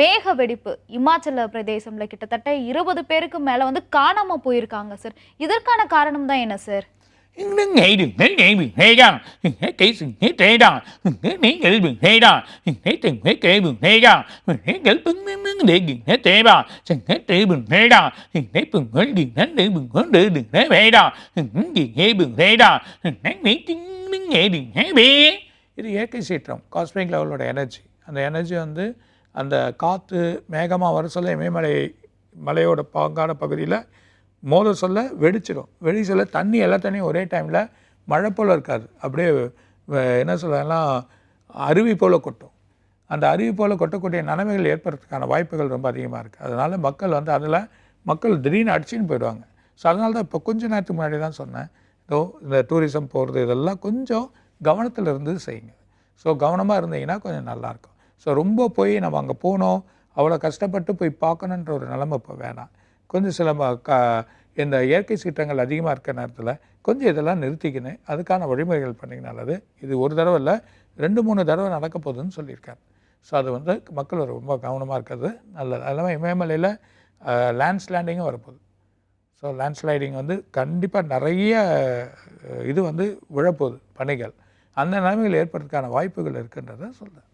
மேக வெடிப்பு இமாச்சல பிரதேசம்ல கிட்டத்தட்ட இருபது பேருக்கு மேல வந்து காணாம போயிருக்காங்க சார் இதற்கான காரணம் தான் என்ன சார் இது இயற்கை சீற்றம் காஸ்மிக் லெவலோட எனர்ஜி அந்த எனர்ஜி வந்து அந்த காற்று மேகமாக வர சொல்ல இமயமலை மலையோட பாங்கான பகுதியில் மோத சொல்ல வெடிச்சிடும். வெடி சொல்ல தண்ணி எல்லா தண்ணியும் ஒரே டைமில் மழை போல் இருக்காது. அப்படியே என்ன சொல்லலாம் அருவி போல் கொட்டும். அந்த அருவி போல் கொட்டக்கூடிய நிலைமைகள் ஏற்படுறதுக்கான வாய்ப்புகள் ரொம்ப அதிகமாக இருக்குது அதனால் மக்கள் வந்து அதில் மக்கள் திடீர்னு அடிச்சுன்னு போயிடுவாங்க. ஸோ அதனால தான் இப்போ கொஞ்ச நேரத்துக்கு முன்னாடி தான் சொன்னேன். இதோ இந்த டூரிசம் போகிறது இதெல்லாம் கொஞ்சம் கவனத்தில் இருந்து செய்யுங்க. ஸோ கவனமாக இருந்தீங்கன்னா கொஞ்சம் நல்லாயிருக்கும் ஸோ ரொம்ப போய் நம்ம அங்கே போனோம். அவ்வளோ கஷ்டப்பட்டு போய் பார்க்கணுன்ற ஒரு நிலைமை இப்போ வேணாம். கொஞ்சம் சில ம- க இந்த இயற்கை சீற்றங்கள் அதிகமாக இருக்கிற நேரத்தில் கொஞ்சம் இதெல்லாம் நிறுத்திக்கின்னு அதுக்கான வழிமுறைகள் பண்ணிங்க நல்லது இது ஒரு தடவை இல்லை ரெண்டு மூணு தடவை நடக்க போகுதுன்னு சொல்லியிருக்காரு. ஸோ அது வந்து மக்கள் ரொம்ப கவனமாக இருக்கிறது நல்லது. அது இல்லாமல் இமயமலையில் லேண்ட்ஸ்லேண்டிங்கும் வரப்போகுது. ஸோ லேண்ட்ஸ்லைடிங் வந்து கண்டிப்பாக நிறைய இது வந்து விழப்போகுது பணிகள். அந்த நிலைமைகள் ஏற்படுறதுக்கான வாய்ப்புகள் இருக்குன்றதை சொல்கிறேன்